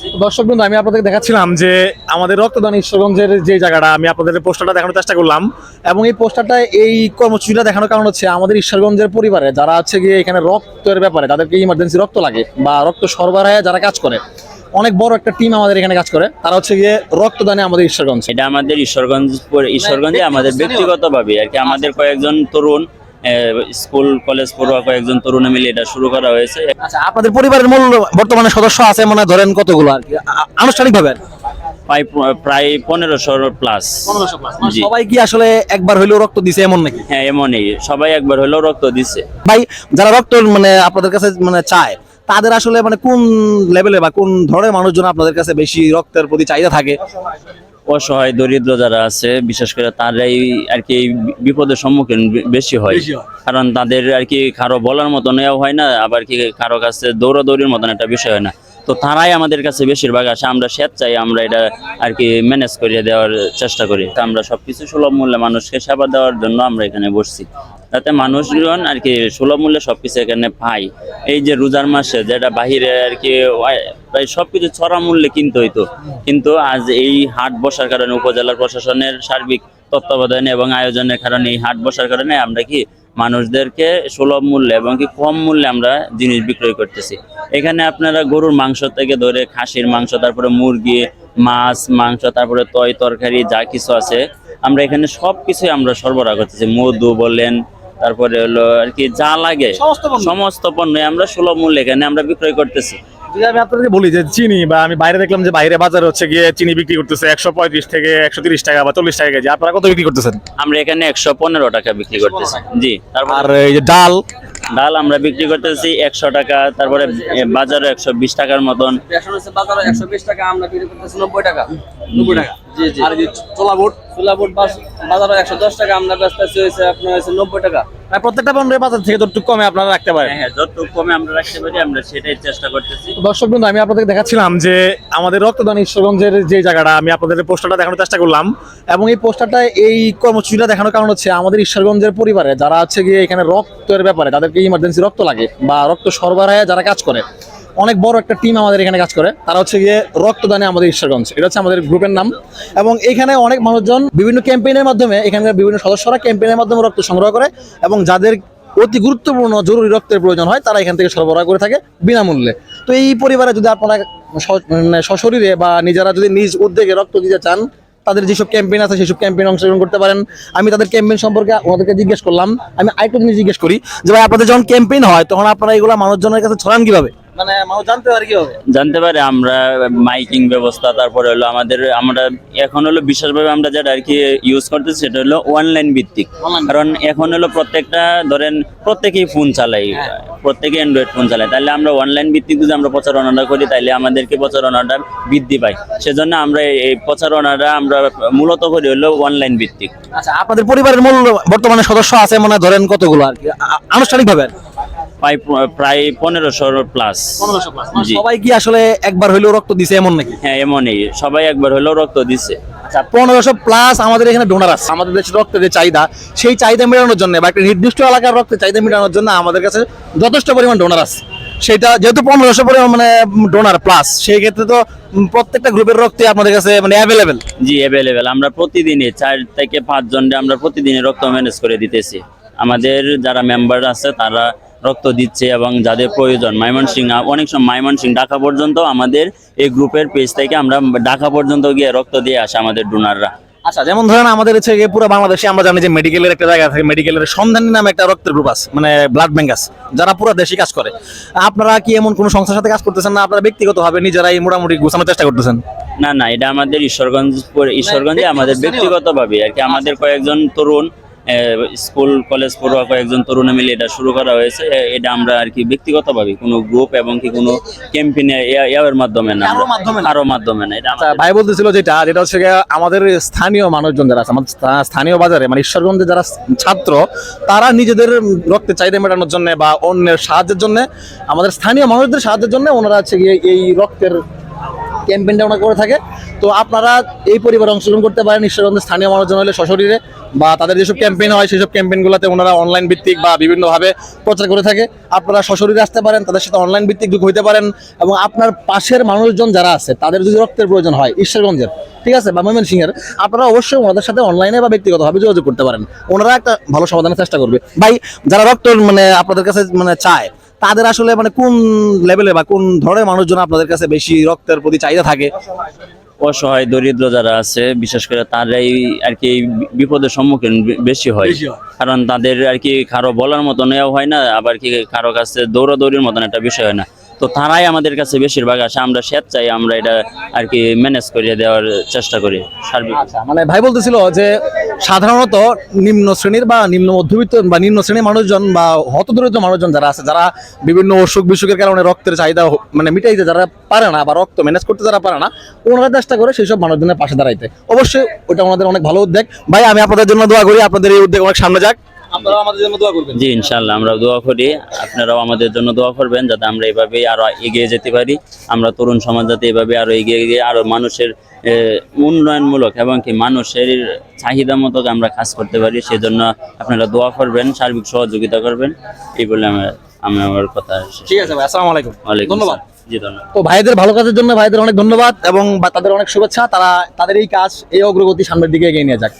দর্শক বন্ধু আমি আপনাদের দেখাচ্ছিলাম যে আমাদের রক্তদান ঈশ্বরগঞ্জের যে জায়গাটা আমি আপনাদের পোস্টারটা দেখানোর চেষ্টা করলাম। এবং এই পোস্টারটা এই কর্মসূচিটা দেখানোর কারণ হচ্ছে আমাদের ঈশ্বরগঞ্জের পরিবারে যারা আছে গিয়ে এখানে রক্তের ব্যাপারে তাদেরকে ইমার্জেন্সি রক্ত লাগে বা রক্ত সরবরাহে যারা কাজ করে অনেক বড় একটা টিম আমাদের এখানে কাজ করে তারা হচ্ছে গিয়ে রক্তদানে আমাদের ঈশ্বরগঞ্জ। এটা আমাদের ঈশ্বরগঞ্জ ঈশ্বরগঞ্জে আমাদের ব্যক্তিগতভাবে আর কি আমাদের কয়েকজন তরুণ স্কুল কলেজ পড়ুয়া কয়েকজন তরুণ মিলে এটা শুরু করা হয়েছে। আচ্ছা আপনাদের পরিবারের মূল বর্তমানে সদস্য আছে মনে ধরেন কতগুলো আর কি? আনুষ্ঠানিকভাবে? প্রায় প্রায় পনেরোশো প্লাস সবাই কি আসলে একবার হইলেও রক্ত দিছে এমন নাকি? হ্যাঁ এমনই। সবাই একবার হলেও রক্ত দিচ্ছে ভাই যারা রক্ত মানে আপনাদের কাছে মানে চায় তাদের আসলে মানে কোন লেভেলে বা কোন ধরনের মানুষজন আপনাদের কাছে বেশি রক্তের প্রতি চাহিদা থাকে? অসহায় দরিদ্র যারা আছে বিশেষ করে তারাই আর কি বিপদের সম্মুখীন বেশি হয়। কারণ তাদের আর কি কারও বলার মতন এও হয় না আবার কি কারও কাছে দৌড়াদৌড়ির মতন একটা বিষয় হয় না। তো তারাই আমাদের কাছে বেশিরভাগ আসে আমরা স্বেচ্ছাই চাই আমরা এটা আর কি ম্যানেজ করিয়ে দেওয়ার চেষ্টা করি। তা আমরা সবকিছু সুলভ মূল্যে মানুষকে সেবা দেওয়ার জন্য আমরা এখানে বসছি। যাতে মানুষজন আর কি সুলভ মূল্যে সবকিছু এখানে পাই এই যে রোজার মাসে যেটা বাহিরে আর কি প্রায় সবকিছু ছড়া মূল্যে কিনতে হইতো। কিন্তু আজ এই হাট বসার কারণে উপজেলার প্রশাসনের সার্বিক তত্ত্বাবধানে এবং আয়োজনের কারণে এই হাট বসার কারণে আমরা কি মানুষদেরকে সুলভ মূল্যে এবং কি কম মূল্যে আমরা জিনিস বিক্রয় করতেছি। এখানে আপনারা গরুর মাংস থেকে ধরে খাসির মাংস, তারপরে মুরগি, মাছ, মাংস, তারপরে তয় তরকারি যা কিছু আছে, আমরা এখানে সব কিছুই আমরা সরবরাহ করতেছি। মধু বলেন তারপরে হলো আর কি যা লাগে সমস্ত পণ্য? সমস্ত পণ্য আমরা সুলভ মূল্যে এখানে আমরা বিক্রয় করতেছি। যদি আমি আপনাদেরকে বলি যে চিনি বা আমি বাইরে দেখলাম যে বাইরে বাজারে হচ্ছে গিয়ে চিনি বিক্রি করতেছে একশো পঁয়ত্রিশ থেকে একশো তিরিশ টাকা বা চল্লিশ টাকা কেজি। আপনারা কত বিক্রি করতেছেন? আমরা এখানে একশো পনেরো টাকা বিক্রি করতেছি। জি তারপর আর এই যে ডাল? ডাল আমরা বিক্রি করতেছি একশো টাকা তারপরে বাজারে একশো বিশ টাকার মতন। বাজারে একশো বিশ টাকা আমরা বিক্রি করতেছি নব্বই টাকা। নব্বই টাকা। জি জি। আর ছোলা বুট ছোলা বুট বাজারে একশো দশ টাকা আমরা বেচতেছি হয়েছে আপনার হচ্ছে নব্বই টাকা। প্রত্যেকটা পণ্যের বাজার থেকে যতটুকু কমে আপনারা রাখতে পারেন। হ্যাঁ হ্যাঁ যতটুকু কমে আমরা রাখতে পারি আমরা সেটাই চেষ্টা করতেছি। দর্শক বন্ধু আমি আপনাদের দেখাচ্ছিলাম যে আমাদের রক্তদান ঈশ্বরগঞ্জের যে জায়গাটা আমি আপনাদের পোস্টারটা দেখানোর চেষ্টা করলাম। এবং এই পোস্টারটা এই কর্মসূচিটা দেখানোর কারণ হচ্ছে আমাদের ঈশ্বরগঞ্জের পরিবারে যারা আছে গিয়ে এখানে রক্তের ব্যাপারে তাদেরকে ইমার্জেন্সি রক্ত লাগে বা রক্ত সরবরাহে যারা কাজ করে অনেক বড় একটা টিম আমাদের এখানে কাজ করে। তারা হচ্ছে গিয়ে রক্তদানে আমাদের ঈশ্বরগঞ্জ। এটা হচ্ছে আমাদের গ্রুপের নাম। এবং এখানে অনেক মানুষজন বিভিন্ন ক্যাম্পেইনের মাধ্যমে, এখানকার বিভিন্ন সদস্যরা ক্যাম্পেইনের মাধ্যমে রক্ত সংগ্রহ করে এবং যাদের অতি গুরুত্বপূর্ণ জরুরি রক্তের প্রয়োজন হয়, তারা এখান থেকে সরবরাহ করে থাকে বিনামূল্যে। তো এই পরিবারে যদি আপনারা মানে সশরীরে বা নিজেরা যদি নিজ উদ্যোগে রক্ত দিতে চান, তাদের যেসব ক্যাম্পেইন আছে, সেসব ক্যাম্পেইন অংশগ্রহণ করতে পারেন। আমি তাদের ক্যাম্পেইন সম্পর্কে ওনাদেরকে জিজ্ঞেস করলাম। আমি আরেকটা জিনিস জিজ্ঞেস করি যে, ভাই, আপনাদের যখন ক্যাম্পেইন হয়, তখন আপনারা এগুলো মানুষজনের কাছে ছড়ান কীভাবে? মানে মানুষ জানতে পারে কীভাবে জানতে পারে আমরা মাইকিং ব্যবস্থা তারপরে হলো আমাদের আমরা এখন হলো বিশেষভাবে আমরা যেটা আর কি ইউজ করতেছি সেটা হলো অনলাইন ভিত্তিক। কারণ এখন হলো প্রত্যেকটা ধরেন প্রত্যেকেই ফোন চালাই প্রত্যেকে অ্যান্ড্রয়েড ফোন চালায়। তাহলে আমরা অনলাইন ভিত্তিক যদি আমরা প্রচারণাটা করি তাহলে আমাদেরকে প্রচারণাটা বৃদ্ধি পায়। সেজন্য আমরা এই- প্রচারণাটা আমরা মূলত করি হলো অনলাইন ভিত্তিক। আচ্ছা আপনাদের পরিবারের মূল বর্তমানে সদস্য আছে মানে ধরেন কতগুলো আর কি? আনুষ্ঠানিকভাবে প্রায় প্রায় পনেরোশো প্লাস সবাই কি আসলে একবার হইলেও রক্ত দিছে এমন নাকি? হ্যাঁ এমনই। সবাই একবার হলেও রক্ত দিচ্ছে আচ্ছা পনেরোশো প্লাস আমাদের এখানে ডোনার আছে। আমাদের দেশের রক্তের যে চাহিদা সেই চাহিদা মেটানোর জন্য বা একটা নির্দিষ্ট এলাকার রক্তের চাহিদা মেটানোর জন্য আমাদের কাছে যথেষ্ট পরিমাণ ডোনার আছে। সেটা যেহেতু পনেরোশো পরিমাণ মানে ডোনার প্লাস সেই ক্ষেত্রে তো প্রত্যেকটা গ্রুপের রক্তই আপনাদের কাছে মানে অ্যাভেলেবেল জি অ্যাভেলেবেল আমরা প্রতিদিনই চার থেকে পাঁচ জনকে আমরা প্রতিদিনই রক্ত ম্যানেজ করে দিতেছি। আমাদের যারা মেম্বার আছে তারা রক্ত দিচ্ছে এবং যাদের প্রয়োজন মাইমনসিং অনেক সময় মাইমনসিং ঢাকা পর্যন্ত আমাদের এই গ্রুপের পেজ থেকে আমরা ঢাকা পর্যন্ত গিয়ে রক্ত দিয়ে আসে আমাদের ডোনাররা আচ্ছা যেমন ধরেন আমাদের হচ্ছে গিয়ে পুরো বাংলাদেশে আমরা জানি যে মেডিকেলের একটা জায়গা থাকে মেডিকেলের সন্ধানী নামে একটা রক্তের গ্রুপ আছে মানে ব্লাড ব্যাংক আছে যারা পুরো দেশে কাজ করে। আপনারা কি এমন কোনো সংস্থার সাথে কাজ করতেছেন না আপনারা ব্যক্তিগতভাবে নিজেরাই মোটামুটি গোছানোর চেষ্টা করতেছেন? না না এটা আমাদের ঈশ্বরগঞ্জ ঈশ্বরগঞ্জে আমাদের ব্যক্তিগতভাবে আর কি আমাদের কয়েকজন তরুণ স্কুল কলেজ পড়ুয়া কয়েকজন তরুণ মিলে এটা শুরু করা হয়েছে। এটা আমরা আর কি ব্যক্তিগতভাবে কোনো গ্রুপ এবং কি কোনো ক্যাম্পেইনে এর মাধ্যমে না কারও মাধ্যমে না। এটা আচ্ছা, ভাই বলতেছিল যেটা যেটা হচ্ছে আমাদের স্থানীয় মানুষজন যারা আছে আমাদের স্থানীয় বাজারে মানে ঈশ্বরগঞ্জে যারা ছাত্র তারা নিজেদের রক্তের চাহিদা মেটানোর জন্য বা অন্যের সাহায্যের জন্য আমাদের স্থানীয় মানুষদের সাহায্যের জন্য ওনারা হচ্ছে গিয়ে এই রক্তের ক্যাম্পেইনটা ওনারা করে থাকে। তো আপনারা এই পরিবারে অংশগ্রহণ করতে পারেন ঈশ্বরগঞ্জের স্থানীয় মানুষজন হলে সশরীরে। বা তাদের যেসব ক্যাম্পেইন হয়, সেসব ক্যাম্পেইনগুলোতে ওনারা অনলাইন ভিত্তিক বা বিভিন্নভাবে প্রচার করে থাকে। আপনারা সশরীরে আসতে পারেন, তাদের সাথে অনলাইন ভিত্তিক যুক্ত হইতে পারেন এবং আপনার পাশের মানুষজন যারা আছে, তাদের যদি রক্তের প্রয়োজন হয়, ঈশ্বরগঞ্জের, ঠিক আছে, বা ময়মনসিংহের, আপনারা অবশ্যই ওনাদের সাথে অনলাইনে বা ব্যক্তিগতভাবে যোগাযোগ করতে পারেন। ওনারা একটা ভালো সমাধানের চেষ্টা করবে। ভাই, যারা রক্ত মানে আপনাদের কাছে মানে চায়, তাদের আসলে মানে কোন লেভেলে বা কোন ধরনের মানুষজন আপনাদের কাছে বেশি রক্তের প্রতি চাহিদা থাকে? অসহায় দরিদ্র যারা আছে বিশেষ করে তারাই আর কি বিপদের সম্মুখীন বেশি হয়। কারণ তাদের আর কি কারও বলার মতো নেওয়া হয় না আবার কি কারও কাছে দৌড়াদৌড়ির মতন একটা বিষয় হয় না। তো তারাই আমাদের কাছে বেশিরভাগ আসে আমরা স্বেচ্ছাই চাই আমরা এটা আর কি ম্যানেজ করিয়ে দেওয়ার চেষ্টা করি সার্বিক আচ্ছা মানে ভাই বলতেছিল যে সাধারণত নিম্ন শ্রেণির বা নিম্ন মধ্যবিত্ত বা নিম্ন শ্রেণির মানুষজন বা হতদরিদ্র মানুষজন যারা আছে, যারা বিভিন্ন অসুখ বিসুখের কারণে রক্তের চাহিদা মানে মিটাইতে যারা পারে না বা রক্ত ম্যানেজ করতে যারা পারে না, ওনারা চেষ্টা করে সেই সব মানুষজনের পাশে দাঁড়াইতে। অবশ্যই ওটা ওনাদের অনেক ভালো উদ্যোগ। ভাই, আমি আপনাদের জন্য দোয়া করি, আপনাদের এই উদ্যোগ অনেক সামনে যাক। আপনারা আমাদের জন্য দোয়া করবেন। জি ইনশাল্লাহ আমরা দোয়া করি। আপনারাও আমাদের জন্য দোয়া করবেন যাতে আমরা এইভাবে আরও এগিয়ে যেতে পারি। আমরা তরুণ সমাজ যাতে এইভাবে আরও এগিয়ে গিয়ে আরও মানুষের উন্নয়নমূলক এবং কি মানুষের চাহিদা মতো আমরা কাজ করতে পারি সেজন্য আপনারা দোয়া করবেন সার্বিক সহযোগিতা করবেন। এই বলে আমি আমি আমার কথা ঠিক আছে ভাই আসসালামু আলাইকুম। ওয়ালাইকুম ধন্যবাদ। জি ধন্যবাদ। তো ভাইদের ভালো কাজের জন্য ভাইদের অনেক ধন্যবাদ এবং তাদের অনেক শুভেচ্ছা। তারা তাদের এই কাজ এই অগ্রগতি সামনের দিকে এগিয়ে নিয়ে যাক।